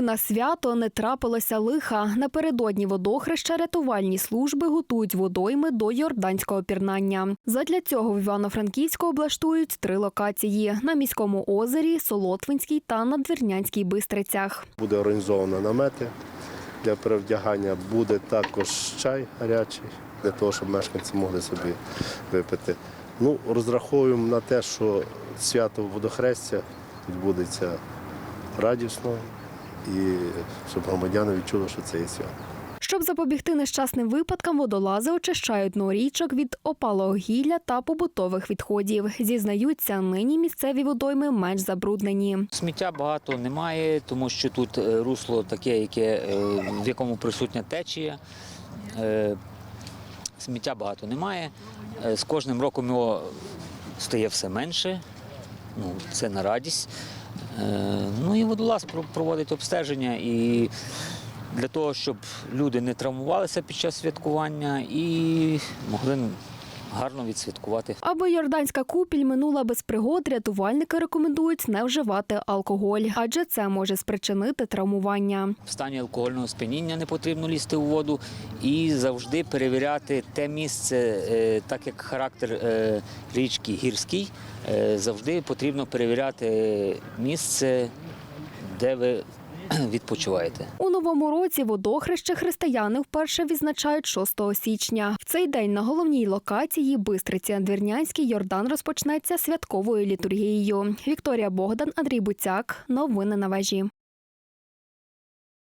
На свято не трапилося лиха. Напередодні водохреща рятувальні служби готують водойми до йорданського пірнання. Задля цього в Івано-Франківську облаштують три локації на міському озері, Солотвинській та Надвірнянській бистрицях. Буде організовано намети для перевдягання, буде також чай гарячий, для того, щоб мешканці могли собі випити. Ну, розраховуємо на те, що свято водохрестя відбудеться радісно і щоб громадяни відчули, що це є свято. Щоб запобігти нещасним випадкам, водолази очищають дно річок від опалого гілля та побутових відходів. Зізнаються, нині місцеві водойми менш забруднені. Сміття багато немає, тому що тут е, русло таке, яке, е, в якому присутня течія. Е, Сміття багато немає. З кожним роком його стає все менше. Ну, це на радість. Е, Ну і водолаз про- проводить обстеження і для того, щоб люди не травмувалися під час святкування і могли гарно відсвяткувати. Аби йорданська купіль минула без пригод, рятувальники рекомендують не вживати алкоголь, адже це може спричинити травмування. В стані алкогольного сп'яніння не потрібно лізти у воду і завжди перевіряти те місце, е, так як характер е, річки гірський, е, завжди потрібно перевіряти місце, де ви відпочиваєте. У новому році водохреще християни вперше відзначають 6 січня. В цей день на головній локації Бистриці Надвірнянській Йордан розпочнеться святковою літургією. Вікторія Богдан, Андрій Буцяк. Новини на вежі.